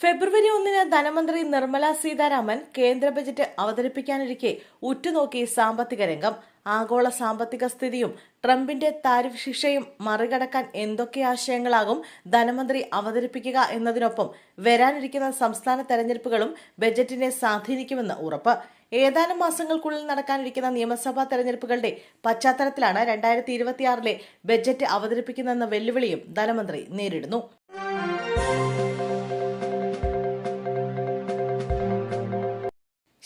ഫെബ്രുവരി ഒന്നിന് ധനമന്ത്രി നിർമ്മല സീതാരാമൻ കേന്ദ്ര ബജറ്റ് അവതരിപ്പിക്കാനിരിക്കെ ഉറ്റുനോക്കി സാമ്പത്തിക രംഗം ആഗോള സാമ്പത്തിക സ്ഥിതിയും ട്രംപിന്റെ താരിഫ് ശിക്ഷയും മറികടക്കാൻ എന്തൊക്കെ ആശയങ്ങളാകും ധനമന്ത്രി അവതരിപ്പിക്കുക എന്നതിനൊപ്പം വരാനിരിക്കുന്ന സംസ്ഥാന തെരഞ്ഞെടുപ്പുകളും ബജറ്റിനെ സ്വാധീനിക്കുമെന്ന് ഉറപ്പ്. ഏതാനും മാസങ്ങൾക്കുള്ളിൽ നടക്കാനിരിക്കുന്ന നിയമസഭാ തെരഞ്ഞെടുപ്പുകളുടെ പശ്ചാത്തലത്തിലാണ് രണ്ടായിരത്തി ഇരുപത്തിയാറിലെ ബജറ്റ് അവതരിപ്പിക്കുന്നതെന്ന വെല്ലുവിളിയും ധനമന്ത്രി നേരിടുന്നു.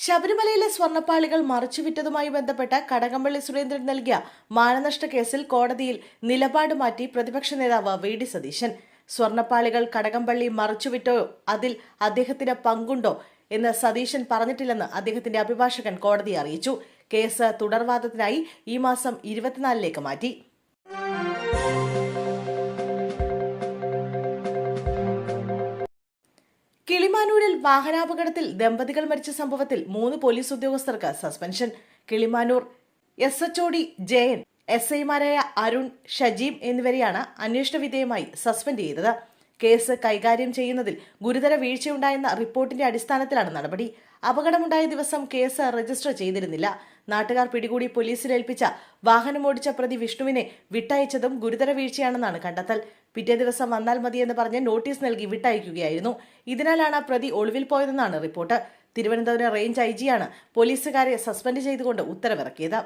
ശബരിമലയിലെ സ്വർണപ്പാളികൾ മറിച്ചുവിറ്റതുമായി ബന്ധപ്പെട്ട കടകംപള്ളി സുരേന്ദ്രൻ നൽകിയ മാനനഷ്ട കേസിൽ കോടതിയിൽ നിലപാട് മാറ്റി പ്രതിപക്ഷ നേതാവ് വി ഡി സതീശൻ. സ്വർണപ്പാളികൾ കടകംപള്ളി മറച്ചുവിറ്റോ അതിൽ അദ്ദേഹത്തിന് പങ്കുണ്ടോ എന്ന് സതീശൻ പറഞ്ഞിട്ടില്ലെന്ന് അദ്ദേഹത്തിന്റെ അഭിഭാഷകൻ കോടതിയെ അറിയിച്ചു. കേസ് തുടർവാദത്തിനായി ഈ മാസം ഇരുപത്തിനാലിലേക്ക് മാറ്റി. കിളിമാനൂരിൽ വാഹനാപകടത്തിൽ ദമ്പതികൾ മരിച്ച സംഭവത്തിൽ മൂന്ന് പോലീസ് ഉദ്യോഗസ്ഥർക്ക് suspension. Kilimanoor S H O D Jayan S ഐമാരായ അരുൺ ഷജീം എന്നിവരെയാണ് അന്വേഷണ വിധേയമായി സസ്പെൻഡ് ചെയ്തത്. കേസ് കൈകാര്യം ചെയ്യുന്നതിൽ ഗുരുതര വീഴ്ചയുണ്ടായെന്ന റിപ്പോർട്ടിന്റെ അടിസ്ഥാനത്തിലാണ് നടപടി. അപകടമുണ്ടായ ദിവസം കേസ് രജിസ്റ്റർ ചെയ്തിരുന്നില്ല. നാട്ടുകാർ പിടികൂടി പോലീസിൽ ഏൽപ്പിച്ച വാഹനമോടിച്ച പ്രതി വിഷ്ണുവിനെ വിട്ടയച്ചതും ഗുരുതര വീഴ്ചയാണെന്നാണ് കണ്ടെത്തൽ. പിറ്റേ ദിവസം വന്നാൽ മതിയെന്ന് പറഞ്ഞ് നോട്ടീസ് നൽകി വിട്ടയക്കുകയായിരുന്നു. ഇതിനാലാണ് പ്രതി ഒളിവിൽ പോയതെന്നാണ് റിപ്പോർട്ട്. തിരുവനന്തപുരം റേഞ്ച് ഐ ജിയാണ് പോലീസുകാരെ സസ്പെൻഡ് ചെയ്തുകൊണ്ട് ഉത്തരവിറക്കിയത്.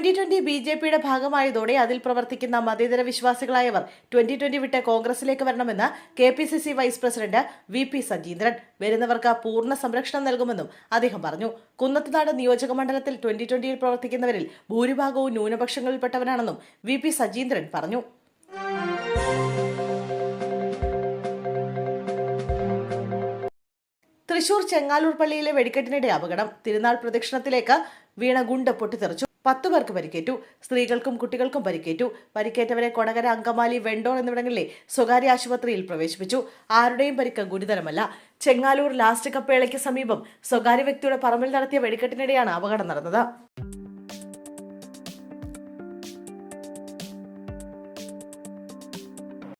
ട്വന്റി ട്വന്റി ബി ജെ പിയുടെ ഭാഗമായതോടെ അതിൽ പ്രവർത്തിക്കുന്ന മതേതര വിശ്വാസികളായവർ ട്വന്റി ട്വന്റി വിട്ട് കോൺഗ്രസിലേക്ക് വരണമെന്ന് K P C C vice president V P Sajeendran വരുന്നവർക്ക് പൂർണ സംരക്ഷണം നൽകുമെന്നും അദ്ദേഹം പറഞ്ഞു. കുന്നത്തുനാട് നിയോജക മണ്ഡലത്തിൽ ട്വന്റി ട്വന്റിയിൽ പ്രവർത്തിക്കുന്നവരിൽ ഭൂരിഭാഗവും ന്യൂനപക്ഷങ്ങളിൽപ്പെട്ടവരാണെന്നും വി പി സജീന്ദ്രൻ പറഞ്ഞു. തൃശൂർ ചെങ്ങാലൂർ പള്ളിയിലെ വെടിക്കെട്ടിനിടെ അപകടം. തിരുനാൾ പ്രദക്ഷിണത്തിലേക്ക് വീണ ഗുണ്ട് പൊട്ടിത്തെറിച്ചു. പത്തു പേർക്ക് പരിക്കേറ്റു. സ്ത്രീകൾക്കും കുട്ടികൾക്കും പരിക്കേറ്റു. പരിക്കേറ്റവരെ കൊടകര അങ്കമാലി വെണ്ടോർ എന്നിവിടങ്ങളിലെ സ്വകാര്യ ആശുപത്രിയിൽ പ്രവേശിപ്പിച്ചു. ആരുടെയും പരിക്ക് ഗുരുതരമല്ല. ചെങ്ങാലൂർ ലാസ്റ്റ് കപ്പേളയ്ക്ക് സമീപം സ്വകാര്യ വ്യക്തിയുടെ പറമ്പിൽ നടത്തിയ വെടിക്കെട്ടിനിടെയാണ് അപകടം നടന്നത്.